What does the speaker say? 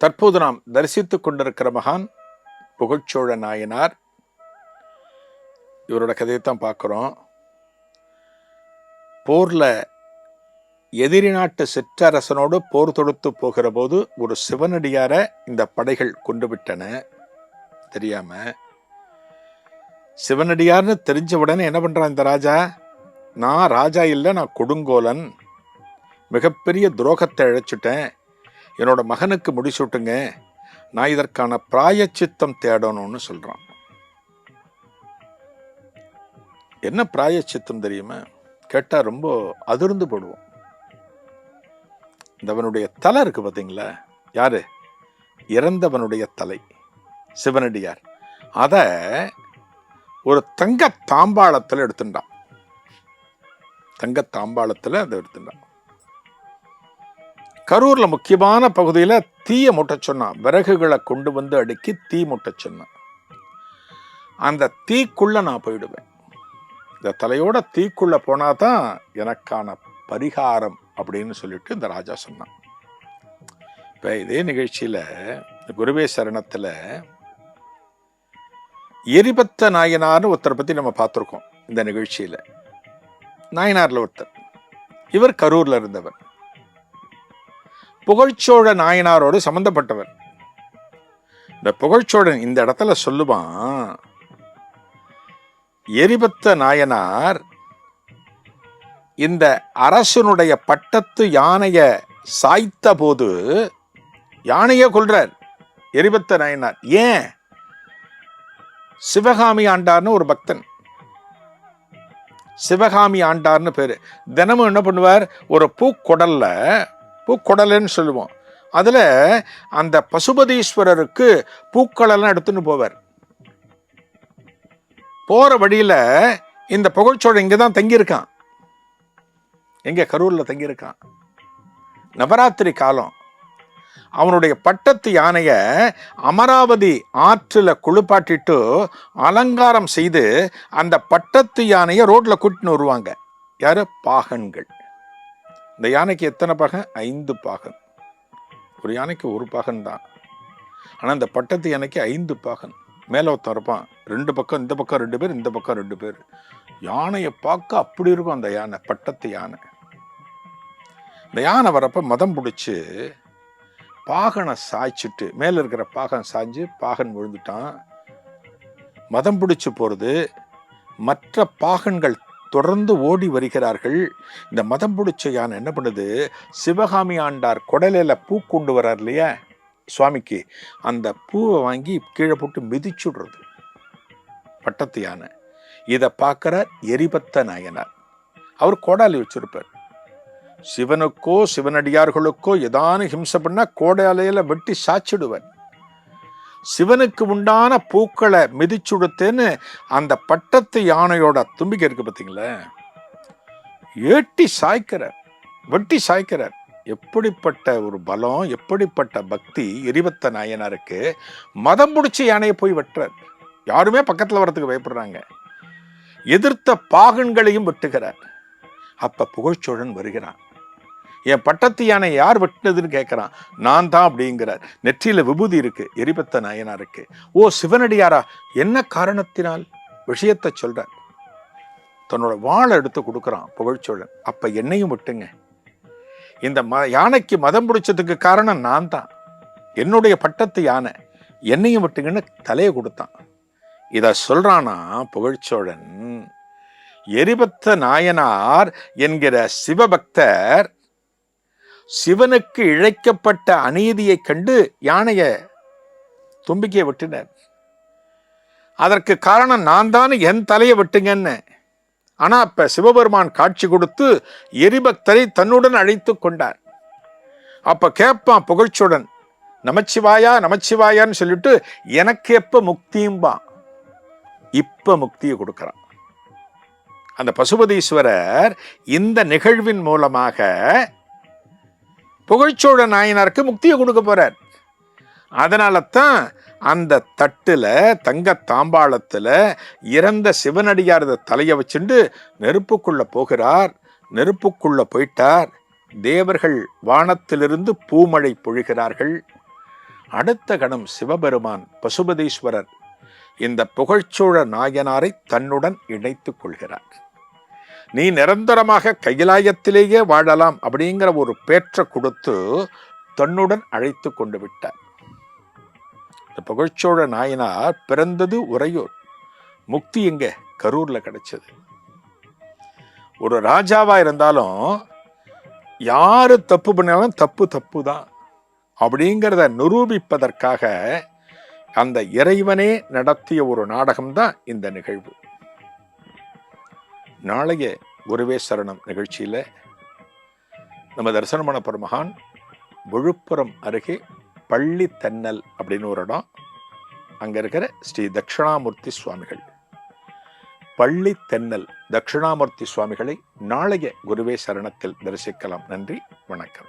தற்போது நாம் தரிசித்துக் கொண்டிருக்கிற மகான் புகழ்ச்சோழ நாயனார். இவரோட கதையை தான் பார்க்குறோம். போரில் எதிரி நாட்டு சிற்றரசனோடு போர் தொடுத்து போகிற போது ஒரு சிவனடியார இந்த படைகள் கொண்டு விட்டன. தெரியாம. சிவனடியார்னு தெரிஞ்ச உடனே என்ன பண்றான் இந்த ராஜா? நான் ராஜா இல்லை நான் கொடுங்கோலன். மிகப்பெரிய துரோகத்தை இழைச்சிட்டேன் என்னோட மகனுக்கு முடிசூட்டுங்க. நான் இதற்கான பிராயச்சித்தம் தேடணும்னு சொல்றான். என்ன பிராயச்சித்தம் தெரியுமா? கேட்டா ரொம்ப அதிர்ந்து போடுவோம். இந்தவனுடைய தலை இருக்கு பார்த்தீங்களா யாரு? இறந்தவனுடைய தலை. சிவனடியார். அத ஒரு தங்க தாம்பாளத்தில் எடுத்துட்டான். தங்க தாம்பாளத்தில் அதை எடுத்துட்டான். கரூர்ல முக்கியமான பகுதியில தீய முட்ட சொன்னான். விறகுகளை கொண்டு வந்து அடுக்கி தீ முட்ட சொன்னான். அந்த தீக்குள்ள நான் போயிடுவேன். இந்த தலையோட தீக்குள்ள போனாதான் எனக்கான பரிகாரம் அப்படின்னு சொல்லிட்டு இந்த ராஜா சொன்னான். இப்போ இதே நிகழ்ச்சியில குருவே சரணத்துல எரிபத்த நாயனார்னு ஒருத்தரை பத்தி நம்ம பார்த்துருக்கோம் இந்த நிகழ்ச்சியில. நாயனார்ல ஒருத்தர். இவர் கரூர்ல இருந்தவர். புகழ்ச்சோழ நாயனாரோடு சம்பந்தப்பட்டவர். இந்த புகழ்ச்சோழன் இந்த இடத்துல சொல்லுவான் எரிபத்த நாயனார் இந்த அரசனுடைய பட்டத்து யானைய சாய்த்த போது யானையே கொள்றார் எரிபத்த நாயனார். ஏன்? சிவகாமி ஆண்டார்னு ஒரு பக்தன். சிவகாமி ஆண்டார்னு பேரு. தினமும் என்ன பண்ணுவார்? ஒரு பூக்குடல்ல பூக்குடல்னு சொல்லுவோம். அதில் அந்த பசுபதீஸ்வரருக்கு பூக்களெல்லாம் எடுத்துன்னு போவார். போகிற வழியில் இந்த புகழ்ச்சோழன் இங்கே தான் தங்கியிருக்கான். எங்கே கரூரில் தங்கியிருக்கான். நவராத்திரி காலம். அவனுடைய பட்டத்து யானையை அமராவதி ஆற்றில் குளிப்பாட்டிட்டு அலங்காரம் செய்து அந்த பட்டத்து யானையை ரோட்டில் கூட்டின்னு வருவாங்க. யார்? பாகன்கள். இந்த யானைக்கு எத்தனை பாகன் ஐந்து பாகன் ஒரு யானைக்கு ஒரு பாகன் தான் ஆனால் இந்த பட்டத்து யானைக்கு ஐந்து பாகன் மேலே ஒருத்தன் இருப்பான். ரெண்டு பக்கம் இந்த பக்கம் ரெண்டு பேர் இந்த பக்கம் ரெண்டு பேர். யானையை பார்க்க அப்படி இருக்கும் அந்த யானை பட்டத்து யானை. இந்த யானை வரப்போ மதம் பிடிச்சி பாகனை சாய்ச்சிட்டு மேலே இருக்கிற பாகன் சாய்ஞ்சு பாகன் விழுந்துட்டான். மதம் பிடிச்சி போகிறது மற்ற பாகன்கள் தொடர்ந்து ஓடி வருகிறார்கள். இந்த மதம் பிடிச்ச யானை என்ன பண்ணுது? சிவகாமி ஆண்டார் குடலையில் பூ கொண்டு வர்றார் இல்லையா? சுவாமிக்கு. அந்த பூவை வாங்கி கீழே போட்டு மிதிச்சுடுறது பட்டத்து யானை. இதை பார்க்குற எரிபத்த நாயனார். அவர் கோடாலி வச்சிருப்பார். சிவனுக்கோ சிவனடியார்களுக்கோ ஏதானு ஹிம்சை பண்ணால் கோடாலையில் வெட்டி சாச்சிடுவார். சிவனுக்கு உண்டான பூக்களை மிதிச்சுடுத்தேன்னு அந்த பட்டத்து யானையோட தும்பிக்கை இருக்கு பார்த்தீங்களா ஏட்டி சாய்க்கிறார் வெட்டி சாய்க்கிறார். எப்படிப்பட்ட ஒரு பலம் எப்படிப்பட்ட பக்தி எரிபத்த நாயனாருக்கு? மதம் பிடிச்சி யானையை போய் வெட்டுறார். யாருமே பக்கத்தில் வரதுக்கு பயப்படுறாங்க. எதிர்த்த பாகன்களையும் வெட்டுகிறார். அப்ப புகழ்ச்சோழன் வருகிறான். என் பட்டத்து யானை யார் வெட்டினதுன்னு கேட்குறான் நான் தான் அப்படிங்கிறார். நெற்றியில் விபூதி இருக்கு எரிபத்த நாயனாருக்கு ஓ சிவனடியாரா என்ன காரணத்தினால்? விஷயத்தை சொல்றார். தன்னோட வாழை எடுத்து கொடுக்குறான் புகழ்ச்சோழன் அப்ப என்னையும் விட்டுங்க. இந்த ம யானைக்கு மதம் பிடிச்சதுக்கு காரணம் நான் தான். என்னுடைய பட்டத்து யானை என்னையும் விட்டுங்கன்னு தலையை கொடுத்தான். இத சொல்றானா புகழ்ச்சோழன் எரிபத்த நாயனார் என்கிற சிவபக்தர் சிவனுக்கு இழைக்கப்பட்ட அநீதியை கண்டு யானைய தும்பிக்கையை விட்டுனார். அதற்கு காரணம் நான் தான் என் தலையை விட்டுங்கன்னு. ஆனா அப்ப சிவபெருமான் காட்சி கொடுத்து எரிபக்தரை தன்னுடன் அழைத்து கொண்டார். அப்ப கேட்பான் புகழ்ச்சுடன் நமச்சிவாயா நமச்சிவாயான்னு சொல்லிட்டு எனக்கு எப்ப முக்தியும்பான் இப்ப முக்தியை கொடுக்குறான். அந்த பசுபதீஸ்வரர் இந்த நிகழ்வின் மூலமாக புகழ்ச்சோழ நாயனாருக்கு முக்தியை கொடுக்க போகிறார் அதனால தான் அந்த தட்டில் தங்க தாம்பாளத்தில் இறந்த சிவனடியாரத தலையை வச்சுண்டு நெருப்புக்குள்ளே போகிறார். நெருப்புக்குள்ளே போயிட்டார். தேவர்கள் வானத்திலிருந்து பூமழை பொழிகிறார்கள். அடுத்த கணம் சிவபெருமான் பசுபதீஸ்வரர் இந்த புகழ்ச்சோழ நாயனாரை தன்னுடன் இணைத்துக் கொள்கிறார். நீ நிரந்தரமாக கைலாயத்திலேயே வாழலாம் அப்படிங்கிற ஒரு பேற்ற கொடுத்து தன்னுடன் அழைத்து கொண்டு விட்டார். இந்த புகழ்ச்சோழ நாயனார் பிறந்தது உறையூர். முக்தி எங்க? கரூர்ல கிடைச்சது. ஒரு ராஜாவா இருந்தாலும் யாரு தப்பு பண்ணாலும் தப்பு தப்பு தான் அப்படிங்கிறத நிரூபிப்பதற்காக அந்த இறைவனே நடத்திய ஒரு நாடகம்தான் இந்த நிகழ்வு. நாளைய குருவே சரணம் நிகழ்ச்சியில நம்ம தரிசனம் பெருமகான் மகான் விழுப்புரம் அருகே பள்ளி தென்னல் அப்படின்னு ஒரு இடம். அங்கே இருக்கிற ஸ்ரீ தட்சிணாமூர்த்தி சுவாமிகள். பள்ளி தென்னல் தட்சிணாமூர்த்தி சுவாமிகளை நாளைய குருவே சரணத்தில் தரிசிக்கலாம். நன்றி வணக்கம்.